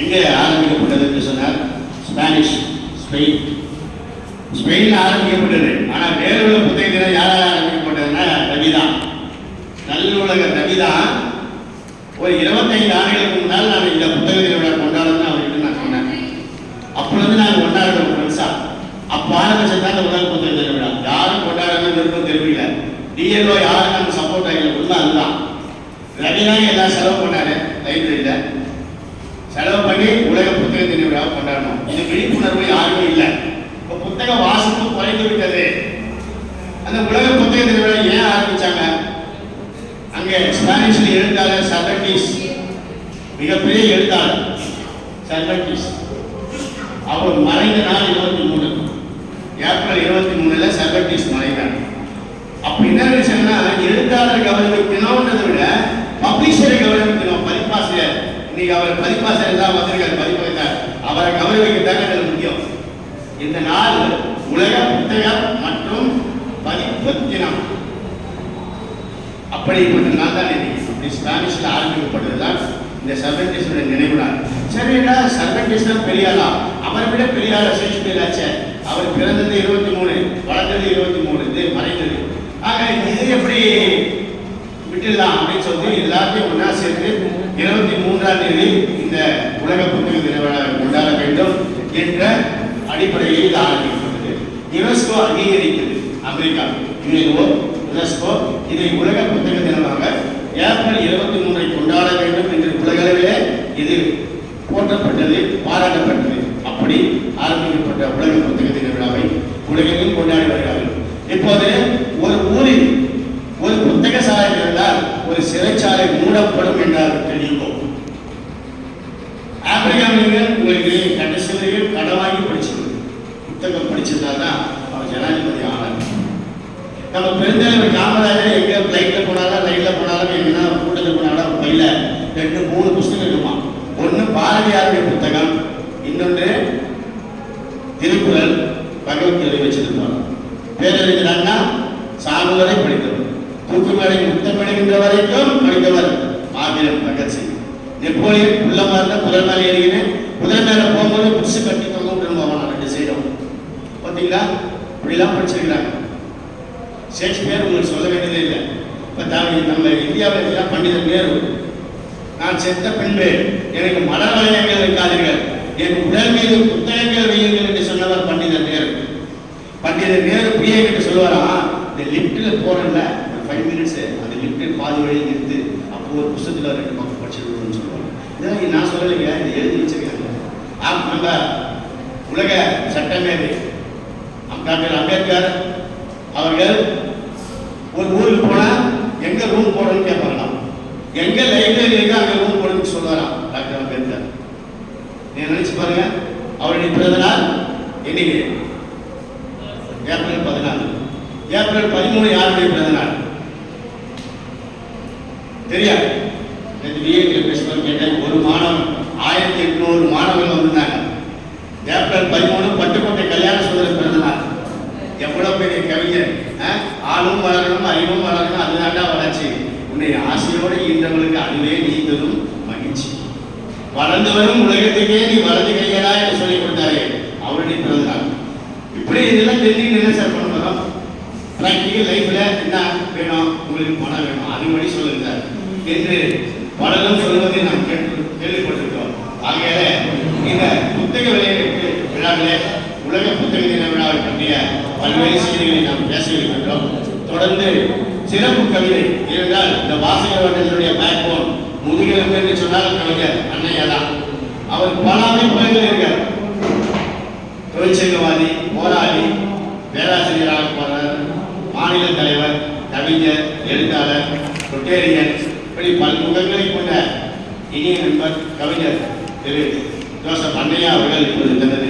எங்கே ஆரம்பிக்கப்பட்டது என்று சொன்னார் ஸ்பானிஷ் ஸ்பெயின் ஸ்பெயினில் ஆரம்பிக்கப்பட்டது. ஆனால் வேறுள்ள புத்தகத்தில் யாரால் ஆரம்பிக்கப்பட்டதுன்னா ரவி தான் நல்லுலக ரவி தான் ஒரு இருபத்தைந்து ஆண்டுகளுக்கு முன்னால் நான் இந்த புத்தகத்தினோட திருவிழா கொண்டாடணும்னு அவர்கிட்ட நான் சொன்னேன். அப்பொழுது நான் கொண்டாடுறோம் ஃப்ரெண்ட்ஸா அப்போ ஆரம்பிச்சது அந்த உலக புத்தக திருவிழா. யாரும் கொண்டாடணும்னு விருப்பம் தெரியல. டிஎல்ஓ யாரும் நம்ம சப்போர்ட் ஆகல? உண்மை அதுதான். ரவி தான் எல்லாம் செலவு பண்ணாரு. லைப்ரரியில். செலவு பண்ணி உலக புத்தக விழாவை கொண்டாடணும். இது விழிப்புணர்வு யாருமே இல்லை. இப்போ புத்தக வாசிப்பு குறைந்து விட்டது. அந்த உலக புத்தக திருவிழா ஏன் ஆரம்பிச்சாங்க? அங்கே ஸ்பானிஷில் எழுத்தாளர் சர்வட்டிஸ் மிகப்பெரிய எழுத்தாளர் சர்வட்டிஸ் அவர் மறைந்த நாள் இருபத்தி மூணு. ஏப்ரல் இருபத்தி மூணுல சர்வட்டிஸ் மறைந்தார். அப்ப என்ன நினைச்சாங்கன்னா எழுத்தாளர் கவனிக்கணும்ன்றதை விட பப்ளிஷரை கவனிக்கணும் பதிப்பாசிரியர் இன்னைக்கு அவர் பதிப்பாசிரியர் தான் வந்திருக்கார் பதிப்பளித்தார் அவரை கௌரவிக்கத்தாங்க எனக்கு முக்கியம். இந்த நாள் உலக புத்தகம் மற்றும் பதிப்பு தினம். அப்படிப்பட்ட நாள் தான் இன்னைக்கு ஸ்பானிஷ்ல தான் இந்த சர்வன்டிஸோட நினைவு நாள் சரிடா சர்வன்டிஸ் தான் பெரிய அவரை விட பெரிய ஆளா அவர் பிறந்தது இருபத்தி மூணு வளர்ந்தது இருபத்தி மூணு இது மறைந்தது. ஆக இது எப்படி விட்டுடலாம் அப்படின்னு சொல்லி எல்லாத்தையும் ஒன்றா சேர்த்து இருபத்தி மூன்றாம் தேதி இந்த உலக புத்தக தின கொண்டாட வேண்டும் என்ற அடிப்படையில் இது ஆரம்பிக்கப்பட்டது. யுனெஸ்கோ அங்கீகரித்தது. அமெரிக்கா. UNESCO UNESCO. இதை உலக புத்தக தினமாக ஏப்ரல் இருபத்தி மூன்றை கொண்டாட வேண்டும் என்று உலகளவிலே இது போற்றப்பட்டது பாராட்டப்பட்டது. அப்படி ஆரம்பிக்கப்பட்ட உலக புத்தக தின விழாவை உலகெங்கும் கொண்டாடி வருகிறார்கள். இப்போது ஒரு ஊரில் ஒரு புத்தக சாலை இருந்தால் ஒரு சிறைச்சாலை மூடப்படும் என்றால் தெரியுமோ ஆப்பிரிக்காவில் கடைசி கடன் வாங்கி படிச்சிருக்கு புத்தகம் படிச்சிருந்தா தான் அவர் ஜனாதிபதி ஆனார் நம்ம பெருந்தலைவர் காமராஜர் எங்க ஃப்ளைட்ல போனாலும் ரயில்ல போனாலும் எங்கன்னா கூட்டத்தில் போனாலும் பையில ரெண்டு மூணு புஸ்தகம் இருக்குமா? ஒன்று பாரதியாருடைய புத்தகம் இன்னொன்று திருக்குறள் பகவத்கீதை வச்சிருப்பாங்க பேரறிஞர் அண்ணா சாகுவரை படித்தவர் தூக்குமலை முத்தமிடுகின்ற வரைக்கும் படித்தவர் மாவீரன் பகத்சிங். நெப்போலியன் உள்ள மாதிரி அறிகிறேன் முதல் குதிரை மேலே போகும்போது புதுசு கட்டி தொங்க விட்டுருவாங்க ரெண்டு சைடும் பார்த்தீங்களா இப்படிலாம் படிச்சிருக்கிறாங்க. ஷேக்ஸ்பியர் உங்களுக்கு சொல்ல வேண்டியதே இல்லை. இப்போ தான் நம்ம இந்தியாவில் இருக்கிற பண்டித நேரு நான் செத்த பின்பு எனக்கு மலர் வளையங்கள் வைக்காதீர்கள். என் உடல் மீது புத்தகங்கள் வையுங்கள் என்று சொன்னவர் பண்டிதர் நேரு பண்டிதர் நேரு பிரியை என்று சொல்லுவாராம் இந்த லிஃப்ட்டில் போகிறேன்ல ஒரு ஃபைவ் மினிட்ஸ் அந்த லிஃப்ட்டில் பாதி வழியில் நிறுத்து அப்போ ஒரு புத்தகத்தில் ரெண்டு பக்கம் படிச்சிருக்கணும்னு சொல்லுவாங்க. இதெல்லாம் நான் சொல்லலைங்க இது எழுதி வச்சிருக்கேன். நாம் நம்ம உலக சட்டமேதை டாக்டர் அம்பேத்கர் அவர்கள் ஒரு ஊருக்கு போனா எங்க ரூம் போடணும்னு கேட்பாங்களாம் எங்க லைப்ரரி இருக்கு அங்க ரூம் போடணும்னு சொல்லுவாராம் டாக்டர் அம்பேத்கர். நீ நினைச்சு பாருங்க அவருடைய பிறந்த நாள் என்னைக்கு? ஏப்ரல் பதினாலு. ஏப்ரல் பதிமூணு யாருடைய பிறந்த நாள்? தெரியாது. நேற்று பிஏ பேசும்போது கேட்டேன் ஒரு மாணவன் ஆயிரத்தி எட்நூறு மாணவர்கள் வந்து ஏப்ரல் பதிமூணு பட்டுக்கோட்டை கல்யாண சுந்தரம் பிறந்த எவ்வளவு பெரிய கவிஞர் ஆளும் வளரணும் அறிவும் வளரணும் அதுதான்டா வளர்ச்சி. உன்னை ஆசையோடு ஈன்றவர்களுக்கு அதுவே நீங்களும் மகிழ்ச்சி. வளர்ந்து வரும் உலகத்துக்கே நீ வலது கையடா என்று சொல்லி கொடுத்தாரு அவருடைய பிறந்தநாள். இப்படி இதெல்லாம் தெரிஞ்சு என்ன சார் பண்ண போறோம்? ப்ராக்டிக்கல் லைஃப்ல என்ன வேணும்? உங்களுக்கு பணம் வேணும். அது வழி சொல்லுங்க என்று பலரும் சொல்வதை நாம் கேட்டு கேள்விப்பட்டிருக்கிறோம் ஆகையால இந்த புத்தக விளையாட்டு உலக புத்தக தின விழாவை பற்றிய பல்வேறு செய்திகளை நாம் பேச இருக்கின்றோம். தொடர்ந்து சிறப்பு கவிதை இருந்தால் இந்த வாசகர் வட்டத்தினுடைய பேக் முதுகெலும்பு என்று சொன்னால் கவிஞர் அன்னையா தான். அவர் பல அமைப்புகள் இருக்கார். தொழிற்சங்கவாதி போராளி பேராசிரியராக போனார் மாநில தலைவர் கவிஞர் எழுத்தாளர் ரொட்டேரியன் இப்படி பல்முகங்களை கொண்ட இனிய நண்பர் கவிஞர் திரு ஜோசப் அன்னையா அவர்கள் இப்போது தனது